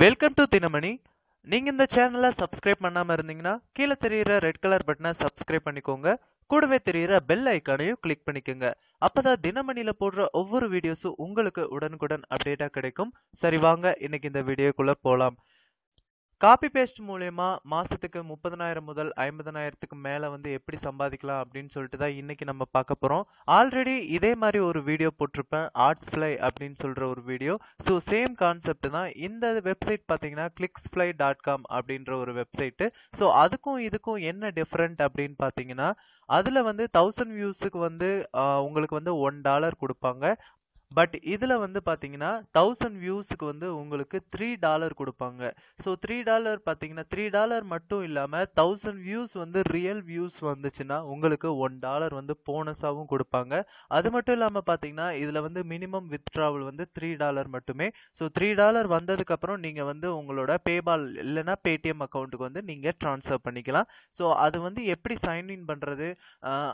Welcome to Dinamani நீங்க இந்த சேனலை சப்ஸ்கிரைப் பண்ணாம இருந்தீங்கன்னா கீழே தெரியுற ரெட் கலர் பட்டனை சப்ஸ்கிரைப் பண்ணிக்கோங்க. கூடவே தெரியுற பெல் ஐக்கானையும் கிளிக் பண்ணிக்கோங்க. அப்பதான் தினமணில போடுற ஒவ்வொரு வீடியோஸும் உங்களுக்கு உடனுக்குடன் அப்டேட்டா கிடைக்கும். சரி வாங்க இன்னைக்கு இந்த வீடியோக்குள்ள போலாம். காப்பி பேஸ்ட் மூலயமா மாசத்துக்கு முப்பதனாயிரம் முதல் ஐம்பதனாயிரத்துக்கு மேல வந்து எப்படி சம்பாதிக்கலாம் அப்படின்னு சொல்லிட்டு தான் இன்னைக்கு நம்ம பார்க்க போறோம். ஆல்ரெடி இதே மாதிரி ஒரு வீடியோ போட்டிருப்பேன் ஆர்ட்ஸ் ஃபிளை அப்படின்னு சொல்ற ஒரு வீடியோ ஸோ சேம் கான்செப்ட் தான். இந்த வெப்சைட் பார்த்தீங்கன்னா கிளிக்ஸ்ஃப்ளை டாட் காம் அப்படின்ற ஒரு வெப்சைட்டு ஸோ அதுக்கும் இதுக்கும் என்ன டிஃப்ரெண்ட் அப்படின்னு பார்த்தீங்கன்னா அதில் வந்து தௌசண்ட் வியூஸுக்கு வந்து உங்களுக்கு வந்து ஒன் டாலர் கொடுப்பாங்க. பட் இதில் வந்து பார்த்தீங்கன்னா தௌசண்ட் வியூஸுக்கு வந்து உங்களுக்கு த்ரீ டாலர் கொடுப்பாங்க. ஸோ த்ரீ டாலர் பார்த்தீங்கன்னா த்ரீ டாலர் மட்டும் இல்லாமல் தௌசண்ட் வியூஸ் வந்து ரியல் வியூஸ் வந்துச்சுன்னா உங்களுக்கு ஒன் டாலர் வந்து போனஸாகவும் கொடுப்பாங்க. அது மட்டும் இல்லாமல் பார்த்தீங்கன்னா இதில் வந்து மினிமம் வித்ட்ராவல் வந்து த்ரீ டாலர் மட்டுமே. ஸோ த்ரீ டாலர் வந்ததுக்கப்புறம் நீங்கள் வந்து உங்களோட பேபால் இல்லைன்னா பேடிஎம் அக்கௌண்ட்டுக்கு வந்து நீங்கள் ட்ரான்ஸ்ஃபர் பண்ணிக்கலாம். ஸோ அது வந்து எப்படி சைன் இன் பண்ணுறது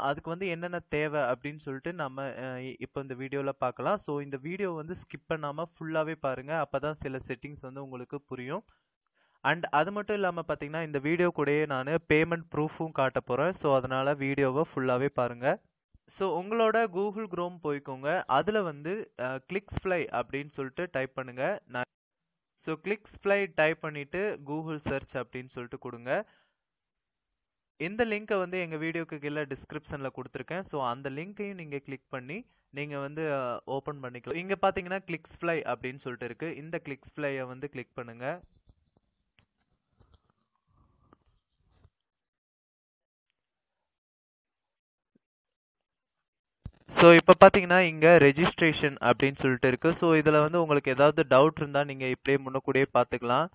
அதுக்கு வந்து என்னென்ன தேவை அப்படின்னு சொல்லிட்டு நம்ம இப்போ இந்த வீடியோவில் பார்க்கலாம். ஸோ இந்த வீடியோ வந்து ஸ்கிப் பண்ணாமல் ஃபுல்லாகவே பாருங்கள் அப்போ தான் சில செட்டிங்ஸ் வந்து உங்களுக்கு புரியும். அண்ட் அது மட்டும் இல்லாமல் பார்த்தீங்கன்னா இந்த வீடியோ கூடயே நான் பேமெண்ட் ப்ரூஃபும் காட்ட போகிறேன் ஸோ அதனால் வீடியோவை ஃபுல்லாகவே பாருங்கள் ஸோ உங்களோட கூகுள் க்ரோம் போய்க்கோங்க. அதில் வந்து கிளிக்ஸ் ஃப்ளை அப்படின்னு சொல்லிட்டு டைப் பண்ணுங்கள் நான் ஸோ கிளிக்ஸ் ஃப்ளை டைப் பண்ணிவிட்டு கூகுள் சர்ச் அப்படின்னு சொல்லிட்டு கொடுங்க. இந்த லிங்க்கை வந்து எங்கள் வீடியோக்கு கீழே டிஸ்கிரிப்ஷனில் கொடுத்துருக்கேன். ஸோ அந்த லிங்க்கையும் நீங்கள் கிளிக் பண்ணி நீங்கள் வந்து ஓப்பன் பண்ணிக்கலாம். இங்கே பார்த்தீங்கன்னா கிளிக்ஸ் ஃப்ளை அப்படின்னு சொல்லிட்டு இருக்கு. இந்த கிளிக்ஸ் ஃப்ளையை வந்து கிளிக் பண்ணுங்க. ஸோ இப்போ பார்த்தீங்கன்னா இங்கே ரெஜிஸ்ட்ரேஷன் அப்படின்னு சொல்லிட்டு இருக்கு. ஸோ இதில் வந்து உங்களுக்கு ஏதாவது டவுட் இருந்தால் நீங்கள் இப்படியே முன்னக்கூடியே பார்த்துக்கலாம்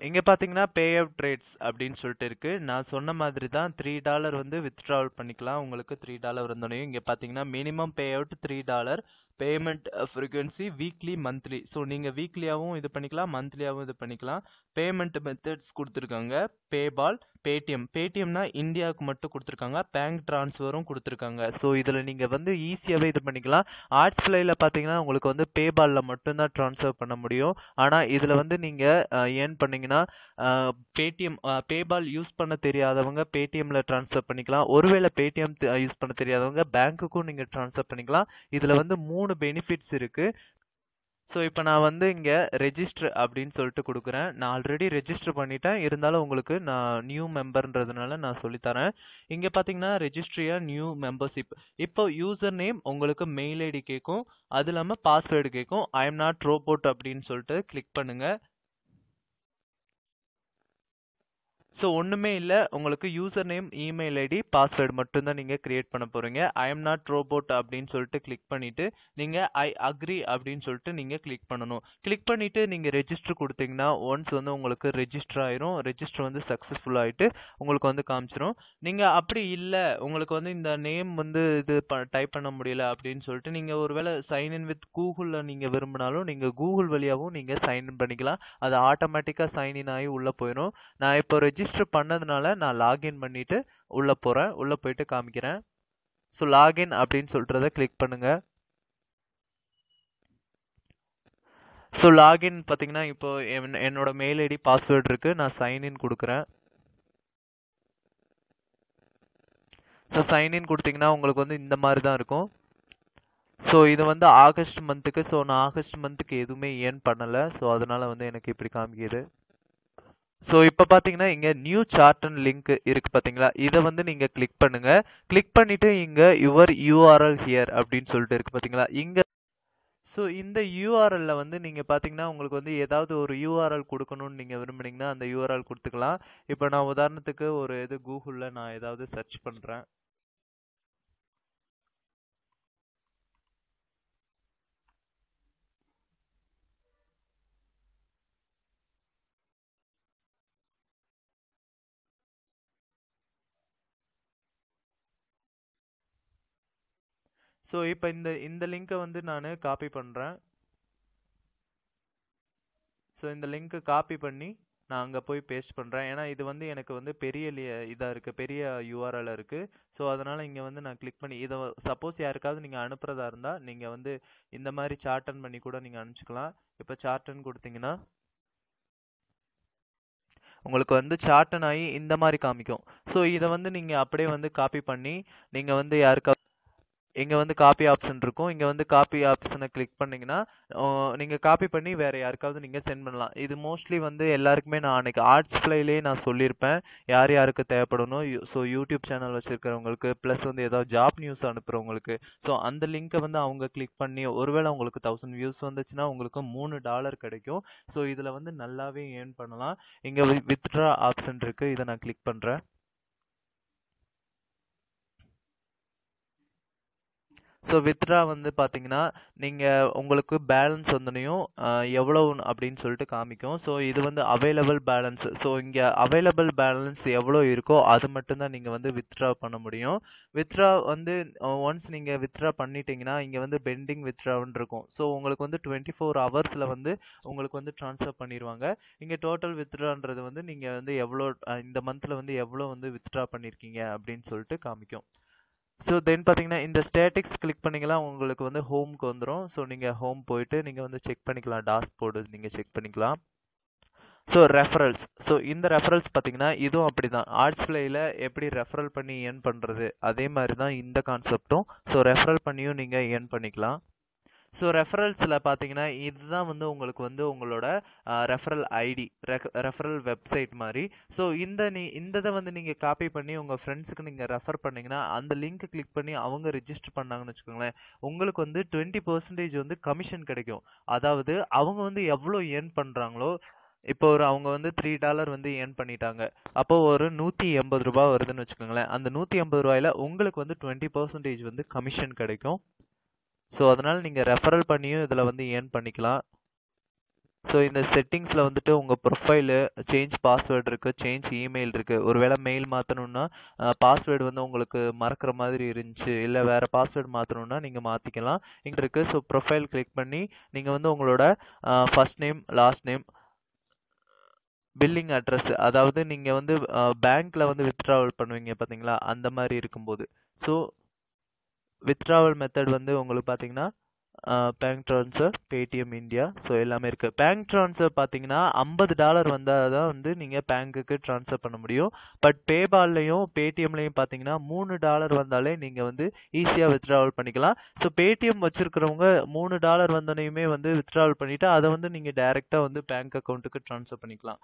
இங்கே பார்த்தீங்கன்னா பே அவுட் ரேட்ஸ் அப்படின்னு சொல்லிட்டு இருக்குது நான் சொன்ன மாதிரி தான் த்ரீ டாலர் வந்து வித்ட்ராவல் பண்ணிக்கலாம். உங்களுக்கு த்ரீ டாலர் வந்தோடனே இங்கே பார்த்தீங்கன்னா minimum payout three dollar payment frequency weekly monthly so நீங்கள் வீக்லியாகவும் இது பண்ணிக்கலாம் மந்த்லியாகவும் இது பண்ணிக்கலாம். பேமெண்ட் மெத்தட்ஸ் கொடுத்துருக்காங்க. பேபால் பேடிஎம் பேடிஎம்னா இந்தியாவுக்கு மட்டும் கொடுத்துருக்காங்க. பேங்க் ட்ரான்ஸ்ஃபரும் கொடுத்துருக்காங்க. ஸோ இதில் நீங்கள் வந்து ஈஸியாகவே இது பண்ணிக்கலாம். ஆர்ட்ஸ் ஃப்ளைல பார்த்தீங்கன்னா உங்களுக்கு வந்து பேபாலில் மட்டும்தான் ட்ரான்ஸ்ஃபர் பண்ண முடியும். ஆனால் இதில் வந்து நீங்கள் ஏர்ன் பண்ணிங்கன்னா பேடிஎம் பேபால் யூஸ் பண்ண தெரியாதவங்க பேடிஎம்மில் ட்ரான்ஸ்ஃபர் பண்ணிக்கலாம். ஒருவேளை பேடிஎம் யூஸ் பண்ண தெரியாதவங்க பேங்க்குக்கும் நீங்கள் ட்ரான்ஸ்ஃபர் பண்ணிக்கலாம். இதில் வந்து மூணு பெனிஃபிட்ஸ் இருக்கு. ஸோ இப்போ நான் வந்து இங்கே ரெஜிஸ்டர் அப்படின்னு சொல்லிட்டு கொடுக்குறேன். நான் ஆல்ரெடி ரெஜிஸ்டர் பண்ணிட்டேன். இருந்தாலும் உங்களுக்கு நான் நியூ மெம்பர்ன்றதுனால நான் சொல்லித்தரேன். இங்கே பார்த்தீங்கன்னா ரெஜிஸ்ட்ரியா நியூ மெம்பர்ஷிப் இப்போ யூசர் நேம் உங்களுக்கு மெயில் ஐடி கேட்கும் அது இல்லாமல் பாஸ்வேர்டு கேட்கும் ஐ எம் நாட் ரோபோட் அப்படின்னு சொல்லிட்டு கிளிக் பண்ணுங்கள் ஸோ ஒன்றுமே இல்லை. உங்களுக்கு user name email ID password மட்டும்தான் நீங்கள் க்ரியேட் பண்ண போகிறீங்க ஐ எம் நாட் ரோபோட் அப்படின்னு சொல்லிட்டு கிளிக் பண்ணிவிட்டு நீங்கள் ஐ அக்ரி அப்படின்னு சொல்லிட்டு நீங்கள் கிளிக் பண்ணணும். கிளிக் பண்ணிவிட்டு நீங்கள் ரெஜிஸ்டர் கொடுத்தீங்கன்னா ஒன்ஸ் வந்து உங்களுக்கு ரெஜிஸ்டர் ஆயிரும். ரெஜிஸ்டர் வந்து சக்ஸஸ்ஃபுல் ஆகிட்டு உங்களுக்கு வந்து காமிச்சிரும். நீங்கள் அப்படி இல்லை. உங்களுக்கு வந்து இந்த நேம் வந்து இது டைப் பண்ண முடியல அப்படின்னு சொல்லிட்டு நீங்கள் ஒருவேளை சைன் இன் வித் கூகுளில் நீங்கள் விரும்பினாலும் நீங்கள் கூகுள் வழியாகவும் நீங்கள் சைன் இன் பண்ணிக்கலாம். அது ஆட்டோமேட்டிக்காக சைன் இன் ஆகி உள்ளே போயிடும் நான் இப்போ ரெஜிஸ்டர் பண்ணதுனால நான் லாகின் பண்ணிட்டு உள்ளே போகிறேன் உள்ளே போயிட்டு காமிக்கிறேன். ஸோ லாகின் அப்படின்னு சொல்கிறத கிளிக் பண்ணுங்க. ஸோ லாகின் பார்த்தீங்கன்னா இப்போ என்- என்னோட மெயில் ஐடி பாஸ்வேர்டு இருக்கு. நான் சைன்இன் கொடுக்குறேன். ஸோ சைன்இன் கொடுத்தீங்கன்னா உங்களுக்கு வந்து இந்த மாதிரி தான் இருக்கும். ஸோ இது வந்து ஆகஸ்ட் மந்த்துக்கு ஸோ நான் ஆகஸ்ட் மந்த்துக்கு எதுவுமே ஏர்ன் பண்ணலை. ஸோ அதனால வந்து எனக்கு இப்படி காமிக்கிது. ஸோ இப்போ பார்த்தீங்கன்னா இங்கே நியூ சார்ட்டன் லிங்க் இருக்கு பார்த்தீங்களா இதை வந்து நீங்கள் கிளிக் பண்ணுங்க. கிளிக் பண்ணிட்டு இங்கே யுவர் யூஆர்எல் ஹியர் அப்படின்னு சொல்லிட்டு இருக்கு பார்த்தீங்களா இங்கே ஸோ இந்த யூஆர்எல்ல வந்து நீங்கள் பார்த்தீங்கன்னா உங்களுக்கு வந்து ஏதாவது ஒரு யூஆர்எல் கொடுக்கணும்னு நீங்கள் விரும்புனீங்கன்னா அந்த யூஆர்எல் கொடுத்துக்கலாம். இப்போ நான் உதாரணத்துக்கு ஒரு இது கூகுளில் நான் ஏதாவது சர்ச் பண்ணுறேன் ஸோ இப்போ இந்த இந்த லிங்க்கை வந்து நான் காப்பி பண்ணுறேன் ஸோ இந்த லிங்க்கை காப்பி பண்ணி நான் அங்கே போய் பேஸ்ட் பண்ணுறேன் ஏன்னா இது வந்து எனக்கு வந்து பெரிய இதாக இருக்குது பெரிய யூஆர்எல் இருக்குது ஸோ அதனால் இங்கே வந்து நான் கிளிக் பண்ணி இதை சப்போஸ் யாருக்காவது நீங்கள் அனுப்புறதா இருந்தால் நீங்கள் வந்து இந்த மாதிரி சார்ட்டன் பண்ணி கூட நீங்கள் அனுப்பிச்சிக்கலாம். இப்போ சார்ட்டன் கொடுத்தீங்கன்னா உங்களுக்கு வந்து சார்டன் ஆகி இந்த மாதிரி காமிக்கும். ஸோ இதை வந்து நீங்கள் அப்படியே வந்து காப்பி பண்ணி நீங்கள் வந்து யாருக்கா இங்கே வந்து காப்பி ஆப்ஷன் இருக்கும். இங்கே வந்து காப்பி ஆப்ஷனை கிளிக் பண்ணிங்கன்னா நீங்கள் காப்பி பண்ணி வேறு யாருக்காவது நீங்கள் சென்ட் பண்ணலாம். இது மோஸ்ட்லி வந்து எல்லாருக்குமே நான் அன்னைக்கு ஆர்ட்ஸ் ஃபிளைலே நான் சொல்லியிருப்பேன். யார் யாருக்கு தேவைப்படணும்? ஸோ யூடியூப் சேனல் வச்சுருக்கிறவங்களுக்கு ப்ளஸ் வந்து ஏதாவது ஜாப் நியூஸ் அனுப்புகிறவங்களுக்கு ஸோ அந்த லிங்கை வந்து அவங்க கிளிக் பண்ணி ஒருவேளை உங்களுக்கு தௌசண்ட் வியூஸ் வந்துச்சுன்னா உங்களுக்கு மூணு டாலர் கிடைக்கும். ஸோ இதில் வந்து நல்லாவே ஏர்ன் பண்ணலாம். இங்கே வித்ட்ரா ஆப்ஷன் இருக்குது இதை நான் கிளிக் பண்ணுறேன் ஸோ வித்ரா வந்து பார்த்தீங்கன்னா நீங்கள் உங்களுக்கு பேலன்ஸ் வந்தனையும் எவ்வளோ அப்படின்னு சொல்லிட்டு காமிக்கும். ஸோ இது வந்து அவைலபிள் பேலன்ஸ் ஸோ இங்கே அவைலபிள் பேலன்ஸ் எவ்வளோ இருக்கோ அது மட்டும்தான் நீங்கள் வந்து வித்ட்ரா பண்ண முடியும். வித்ரா வந்து ஒன்ஸ் நீங்கள் வித்ட்ரா பண்ணிட்டீங்கன்னா இங்கே வந்து பெண்டிங் வித்ட்ரான்னு இருக்கும். ஸோ உங்களுக்கு வந்து டுவெண்ட்டி ஃபோர் ஹவர்ஸில் வந்து உங்களுக்கு வந்து ட்ரான்ஸ்ஃபர் பண்ணிடுவாங்க இங்கே டோட்டல் வித்ட்ரான்றது வந்து நீங்கள் வந்து எவ்வளோ இந்த மந்தில் வந்து எவ்வளோ வந்து வித்ட்ரா பண்ணியிருக்கீங்க அப்படின்னு சொல்லிட்டு காமிக்கும். ஸோ தென் பார்த்தீங்கன்னா இந்த ஸ்டேட்டிக்ஸ் கிளிக் பண்ணிங்கன்னா உங்களுக்கு வந்து ஹோம்க்கு வந்துடும் ஸோ நீங்கள் ஹோம் போயிட்டு நீங்கள் வந்து செக் பண்ணிக்கலாம். டாஷ்போர்டு நீங்கள் செக் பண்ணிக்கலாம். ஸோ ரெஃபரல்ஸ் ஸோ இந்த ரெஃபரல்ஸ் பார்த்தீங்கன்னா இதுவும் அப்படி தான் ஆர்ட்ஸ் பிளேயில் எப்படி ரெஃபரல் பண்ணி ஏர்ன் பண்ணுறது அதே மாதிரி தான் இந்த கான்செப்டும் ஸோ ரெஃபரல் பண்ணியும் நீங்கள் ஏர்ன் பண்ணிக்கலாம். ஸோ ரெஃபரல்ஸில் பார்த்தீங்கன்னா இதுதான் வந்து உங்களுக்கு வந்து உங்களோட ரெஃபரல் ஐடி ரெஃபரல் வெப்சைட் மாதிரி. ஸோ இந்த நீ இந்த இதை வந்து நீங்கள் காப்பி பண்ணி உங்கள் ஃப்ரெண்ட்ஸுக்கு நீங்கள் ரெஃபர் பண்ணிங்கன்னா அந்த லிங்க் கிளிக் பண்ணி அவங்க ரிஜிஸ்டர் பண்ணாங்கன்னு வச்சுக்கோங்களேன் உங்களுக்கு வந்து டுவெண்ட்டி பர்சன்டேஜ் வந்து கமிஷன் கிடைக்கும். அதாவது அவங்க வந்து எவ்வளோ ஏர்ன் பண்ணுறாங்களோ இப்போ ஒரு அவங்க வந்து த்ரீ டாலர் வந்து ஏர்ன் பண்ணிட்டாங்க. அப்போ ஒரு நூற்றி எண்பது ரூபாய் வருதுன்னு வச்சுக்கோங்களேன் அந்த நூற்றி எண்பது ரூபாயில உங்களுக்கு வந்து டுவெண்ட்டி பர்சன்டேஜ் வந்து கமிஷன் கிடைக்கும். ஸோ அதனால் நீங்கள் ரெஃபரல் பண்ணியும் இதில் வந்து ஏர்ன் பண்ணிக்கலாம். ஸோ இந்த செட்டிங்ஸில் வந்துட்டு உங்கள் ப்ரொஃபைலு சேஞ்ச் பாஸ்வேர்டு இருக்குது சேஞ்ச் இமெயில் இருக்குது ஒருவேளை மெயில் மாற்றணுன்னா பாஸ்வேர்டு வந்து உங்களுக்கு மறக்கிற மாதிரி இருந்துச்சு இல்லை வேறு பாஸ்வேர்டு மாற்றணுன்னா நீங்கள் மாற்றிக்கலாம் இங்கே இருக்குது ஸோ ப்ரொஃபைல் கிளிக் பண்ணி நீங்கள் வந்து உங்களோட first name last name billing address அதாவது நீங்கள் வந்து பேங்க்கில் வந்து வித்ட்ராவல் பண்ணுவீங்க பார்த்தீங்களா அந்த மாதிரி இருக்கும்போது. ஸோ வித்ட்ராவல் மெத்தட் வந்து உங்களுக்கு பார்த்தீங்கன்னா bank transfer Paytm India so எல்லாமே இருக்குது பேங்க் ட்ரான்ஸ்ஃபர் பார்த்தீங்கன்னா ஐம்பது டாலர் வந்தால் தான் வந்து நீங்கள் பேங்க்குக்கு ட்ரான்ஸ்ஃபர் பண்ண முடியும். பட் பேபால்லையும் பேடிஎம்லையும் பார்த்தீங்கன்னா மூணு டாலர் வந்தாலே நீங்கள் வந்து ஈஸியாக வித்ட்ராவல் பண்ணிக்கலாம். ஸோ பேடிஎம் வச்சுருக்கிறவங்க மூணு டாலர் வந்தோடனையுமே வந்து வித்ட்ராவல் பண்ணிவிட்டு அதை வந்து நீங்கள் டைரெக்டாக வந்து பேங்க் அக்கௌண்ட்டுக்கு ட்ரான்ஸ்ஃபர் பண்ணிக்கலாம்.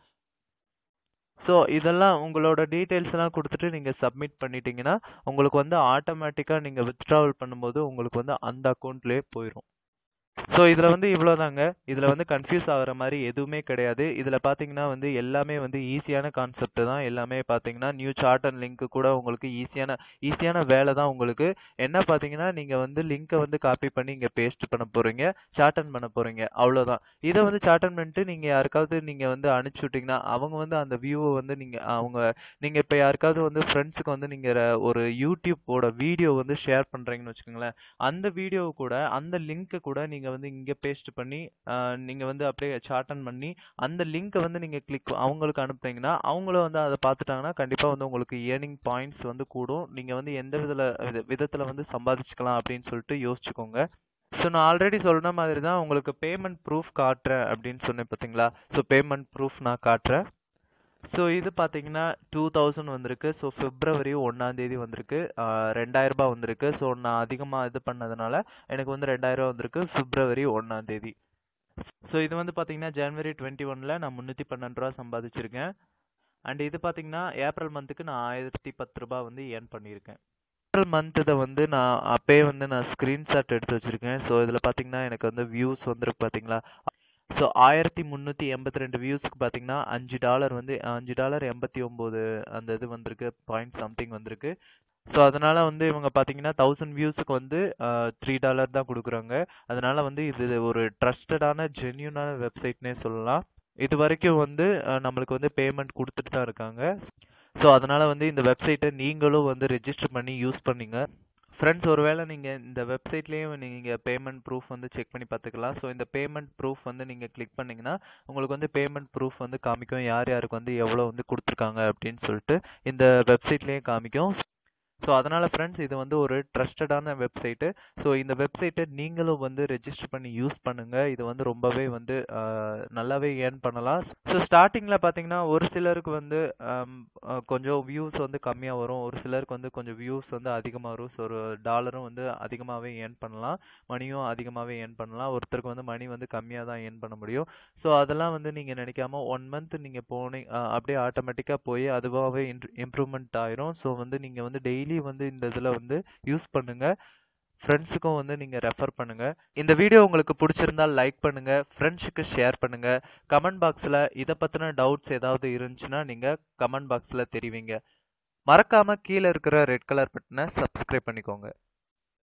ஸோ இதெல்லாம் உங்களோட டீட்டெயில்ஸ் எல்லாம் கொடுத்துட்டு நீங்கள் சப்மிட் பண்ணிட்டீங்கன்னா உங்களுக்கு வந்து ஆட்டோமேட்டிக்காக நீங்கள் வித்ட்ராவல் பண்ணும்போது உங்களுக்கு வந்து அந்த அக்கௌண்ட்லேயே போயிடும் ஸோ இதில் வந்து இவ்வளோதாங்க இதில் வந்து கன்ஃபியூஸ் ஆகிற மாதிரி எதுவுமே கிடையாது. இதில் பார்த்தீங்கன்னா வந்து எல்லாமே வந்து ஈஸியான கான்செப்ட் தான். எல்லாமே பார்த்தீங்கன்னா நியூ சார்ட் அண்ட் லிங்க் கூட உங்களுக்கு ஈஸியான ஈஸியான வேலை தான் உங்களுக்கு. என்ன பார்த்தீங்கன்னா நீங்கள் வந்து லிங்க்கை வந்து காப்பி பண்ணி இங்கே பேஸ்ட் பண்ண போகிறீங்க சார்டன் பண்ண போகிறீங்க அவ்வளோதான் இதை வந்து சார்டன் பண்ணிட்டு நீங்கள் யாருக்காவது நீங்கள் வந்து அனுப்பிச்சி விட்டிங்கன்னா அவங்க வந்து அந்த வியூவை வந்து நீங்கள் அவங்க நீங்கள் இப்போ யாருக்காவது வந்து ஃப்ரெண்ட்ஸுக்கு வந்து நீங்கள் ஒரு யூடியூப்போட வீடியோ வந்து ஷேர் பண்ணுறீங்கன்னு வச்சுக்கோங்களேன். அந்த வீடியோ கூட அந்த லிங்க்கை கூட நீங்கள் நீங்கள் வந்து இங்கே பேஸ்ட் பண்ணி நீங்கள் வந்து அப்படியே சார்டன் பண்ணி அந்த லிங்க்கை வந்து நீங்கள் கிளிக் அவங்களுக்கு அனுப்புனீங்கன்னா அவங்களும் வந்து அதை பார்த்துட்டாங்கன்னா கண்டிப்பாக வந்து உங்களுக்கு ஏர்னிங் பாயிண்ட்ஸ் வந்து கூடும். நீங்கள் வந்து எந்த விதத்தில் விதத்தில் வந்து சம்பாதிச்சுக்கலாம் அப்படின்னு சொல்லிட்டு யோசிச்சுக்கோங்க. ஸோ நான் ஆல்ரெடி சொன்ன மாதிரி தான் உங்களுக்கு பேமெண்ட் ப்ரூஃப் காட்டுறேன் அப்படின்னு சொன்னேன் பார்த்தீங்களா? ஸோ பேமெண்ட் ப்ரூஃப் நான் காட்டுறேன். ஸோ இது பார்த்தீங்கன்னா டூ தௌசண்ட் வந்திருக்கு. ஸோ பிப்ரவரி ஒன்றாந்தேதி வந்திருக்கு. ரெண்டாயிரம் ரூபாய் வந்திருக்கு. ஸோ நான் அதிகமாக இது பண்ணதுனால எனக்கு வந்து ரெண்டாயிரம் ரூபாய் வந்திருக்கு பிப்ரவரி ஒன்றாந்தேதி ஸோ இது வந்து பார்த்தீங்கன்னா ஜனவரி டுவெண்ட்டி ஒனில் நான் முந்நூற்றி பன்னெண்டு ரூபா சம்பாதிச்சிருக்கேன். அண்ட் இது பார்த்தீங்கன்னா ஏப்ரல் மந்த்துக்கு நான் ஆயிரத்தி பத்து ரூபாய் வந்து ஏர்ன் பண்ணியிருக்கேன். ஏப்ரல் மந்த் இதை வந்து நான் அப்பயே வந்து நான் ஸ்க்ரீன்ஷாட் எடுத்து வச்சுருக்கேன். ஸோ இதில் பார்த்தீங்கன்னா எனக்கு வந்து வியூஸ் வந்துருக்கு பார்த்தீங்களா ஸோ ஆயிரத்தி முந்நூற்றி எண்பத்தி ரெண்டு வியூஸ்க்கு பார்த்தீங்கன்னா அஞ்சு டாலர் வந்து அஞ்சு டாலர் எண்பத்தி ஒம்பது அந்த இது வந்திருக்கு பாயிண்ட் சம்திங் வந்திருக்கு. ஸோ அதனால் வந்து இவங்க பார்த்தீங்கன்னா தௌசண்ட் வியூஸுக்கு வந்து த்ரீ டாலர் தான் கொடுக்குறாங்க. அதனால் வந்து இது ஒரு ட்ரஸ்டடான ஜென்யூனான வெப்சைட்னே சொல்லலாம். இது வரைக்கும் வந்து நம்மளுக்கு வந்து பேமெண்ட் கொடுத்துட்டு தான் இருக்காங்க. ஸோ அதனால் வந்து இந்த வெப்சைட்டை நீங்களும் வந்து ரெஜிஸ்டர் பண்ணி யூஸ் பண்ணீங்க. ஃப்ரெண்ட்ஸ் ஒருவேளை நீங்கள் இந்த வெப்சைட்லேயும் நீங்கள் பேமெண்ட் ப்ரூஃப் வந்து செக் பண்ணி பார்த்துக்கலாம். ஸோ இந்த பேமெண்ட் ப்ரூஃப் வந்து நீங்கள் கிளிக் பண்ணிங்கன்னா உங்களுக்கு வந்து பேமெண்ட் ப்ரூஃப் வந்து காமிக்கும். யார் யாருக்கு வந்து எவ்வளோ வந்து கொடுத்துருக்காங்க அப்படின்னு சொல்லிட்டு இந்த வெப்சைட்லேயும் காமிக்கும். ஸோ அதனால் ஃப்ரெண்ட்ஸ் இது வந்து ஒரு ட்ரஸ்டடான வெப்சைட்டு ஸோ இந்த வெப்சைட்டை நீங்களும் வந்து ரெஜிஸ்டர் பண்ணி யூஸ் பண்ணுங்கள் இது வந்து ரொம்பவே வந்து நல்லாவே ஏர்ன் பண்ணலாம். ஸோ ஸ்டார்டிங்கில் பார்த்தீங்கன்னா ஒரு சிலருக்கு வந்து கொஞ்சம் வியூஸ் வந்து கம்மியாக வரும். ஒரு சிலருக்கு வந்து கொஞ்சம் வியூஸ் வந்து அதிகமாக வரும். ஸோ ஒரு டாலரும் வந்து அதிகமாகவே ஏர்ன் பண்ணலாம். மணியும் அதிகமாகவே ஏர்ன் பண்ணலாம். ஒருத்தருக்கு வந்து மணி வந்து கம்மியாக தான் ஏர்ன் பண்ண முடியும். ஸோ அதெல்லாம் வந்து நீங்கள் நினைக்காம ஒன் மந்த் நீங்கள் போனீங்க அப்படியே ஆட்டோமேட்டிக்காக போய் அதுவாகவே இம்ப்ரூவ்மெண்ட் ஆயிரும். ஸோ வந்து நீங்கள் வந்து டெய்லி வந்து இந்த இதில் வந்து யூஸ் பண்ணுங்க. ஃப்ரெண்ட்ஸுக்கும் வந்து நீங்கள் ரெஃபர் பண்ணுங்க. இந்த வீடியோ உங்களுக்கு பிடிச்சிருந்தா லைக் பண்ணுங்க. ஃப்ரெண்ட்ஸுக்கு ஷேர் பண்ணுங்க. கமெண்ட் பாக்ஸில் இதை பற்றின டவுட்ஸ் ஏதாவது இருந்துச்சுன்னா நீங்கள் கமெண்ட் பாக்ஸில் தெரிவிங்க. மறக்காமல் கீழே இருக்கிற ரெட் கலர் பட்டனை சப்ஸ்கிரைப் பண்ணிக்கோங்க.